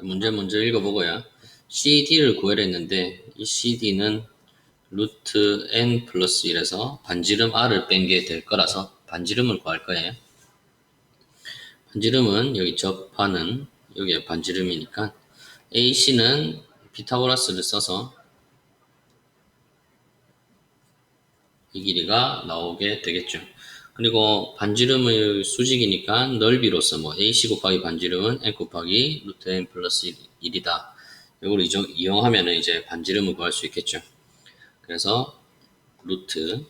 문제 먼저 읽어보고요. CD를 구하려 했는데 이 CD는 루트 n 플러스 1에서 반지름 r을 뺀 게 될 거라서 반지름을 구할 거예요. 반지름은 여기 접하는 여기에 반지름이니까 AC는 피타고라스를 써서 이 길이가 나오게 되겠죠. 그리고 반지름의 수직이니까 넓이로서 뭐 AC 곱하기 반지름은 n 곱하기 루트 n 플러스 1, 이다 이걸 이용하면 이제 반지름을 구할 수 있겠죠. 그래서 루트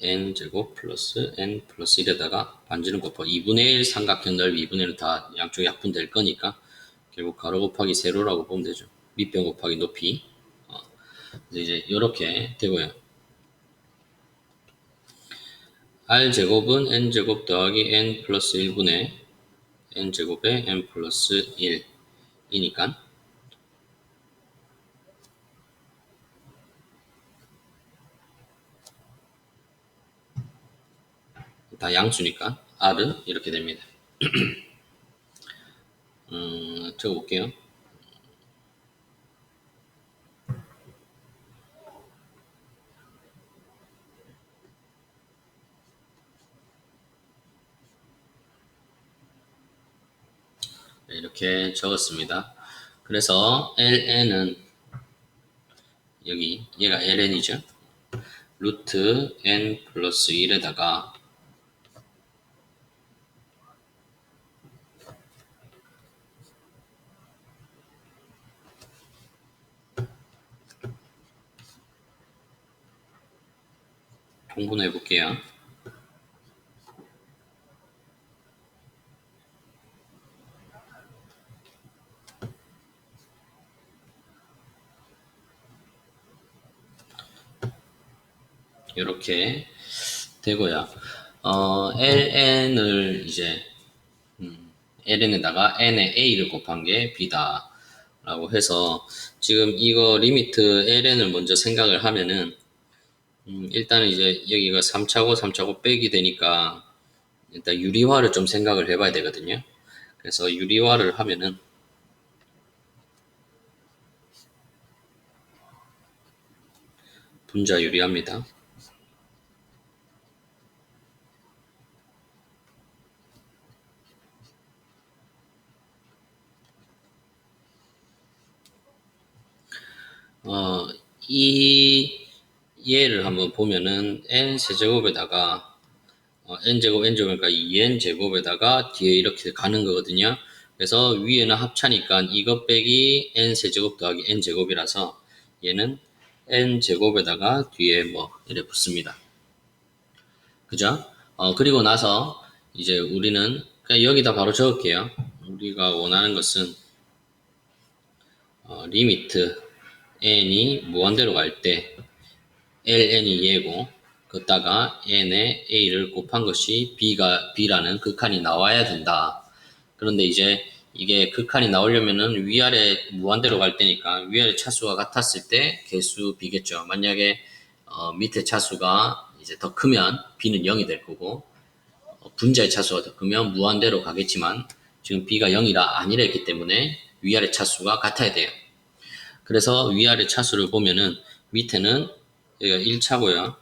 n 제곱 플러스 n 플러스 1에다가 반지름 곱하기 2분의 1 삼각형 넓이 2분의 1다 양쪽 약분될 거니까 결국 가로 곱하기 세로라고 보면 되죠. 밑변 곱하기 높이 어, 이제 이렇게 되고요. R제곱은 n제곱 더하기 n 플러스 1분의 n제곱에 n 플러스 1이니까 다 양수니까 r은 이렇게 됩니다. 음, 적어볼게요. 이렇게 적었습니다. 그래서 ln은 여기 얘가 ln이죠. 루트 n 플러스 1에다가 공분해 볼게요. 이렇게 되고요. 어, ln을 이제 음, ln에다가 n의 a를 곱한 게 b다 라고 해서 지금 이거 리미트 ln을 먼저 생각을 하면은 음, 일단은 이제 여기가 3차고 3차고 빼기 되니까 일단 유리화를 좀 생각을 해봐야 되거든요. 그래서 유리화를 하면은 분자 유리합니다. 어, 이 얘를 한번 보면은 n 세제곱에다가 어, n제곱 n제곱이니까 2n 제곱에다가 뒤에 이렇게 가는 거거든요. 그래서 위에는 합차니까 이것 빼기 n 세제곱 더하기 n 제곱이라서 얘는 n 제곱에다가 뒤에 뭐 이래 붙습니다. 그죠? 어, 그리고 나서 이제 우리는 여기다 바로 적을게요. 우리가 원하는 것은 어, 리미트 n이 무한대로 갈 때 ln이 얘고 걷다가 n에 a를 곱한 것이 b가 b라는 극한이 나와야 된다. 그런데 이제 이게 극한이 나오려면은 위아래 무한대로 갈 때니까 위아래 차수가 같았을 때 개수 b겠죠. 만약에 어, 밑에 차수가 이제 더 크면 b는 0이 될 거고 어, 분자의 차수가 더 크면 무한대로 가겠지만 지금 b가 0이라 아니라 했기 때문에 위아래 차수가 같아야 돼요. 그래서 위아래 차수를 보면은 밑에는 여기가 1차고요.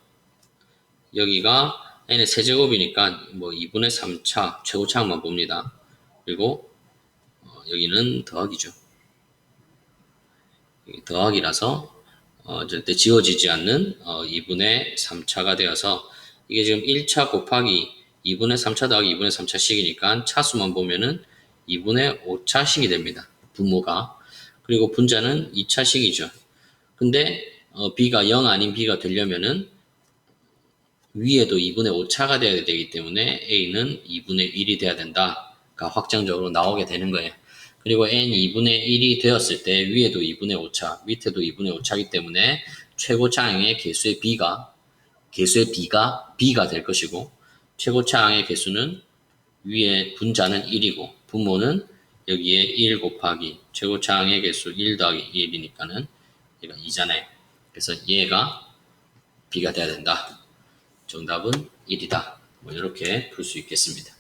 여기가 n의 세제곱이니까 뭐 2분의 3차 최고차만 봅니다. 그리고 어, 여기는 더하기죠. 더하기라서 어, 절대 지워지지 않는 어, 2분의 3차가 되어서 이게 지금 1차 곱하기 2분의 3차 더하기 2분의 3차씩이니까 차수만 보면은 2분의 5차씩이 됩니다. 부모가. 그리고 분자는 2차씩이죠. 근데 어, b가 0 아닌 b가 되려면은 위에도 2분의 5차가 돼야 되기 때문에 a는 2분의 1이 돼야 된다가 확정적으로 나오게 되는 거예요. 그리고 n 2분의 1이 되었을 때 위에도 2분의 5차, 밑에도 2분의 5차이기 때문에 최고차항의 개수의 b가 개수의 b가 b가 될 것이고 최고차항의 개수는 위에 분자는 1이고 분모는 여기에 1 곱하기 최고 차항의 개수 1 더하기 1이니까는 얘가 2잖아요. 그래서 얘가 b가 돼야 된다. 정답은 1이다. 뭐 이렇게 풀 수 있겠습니다.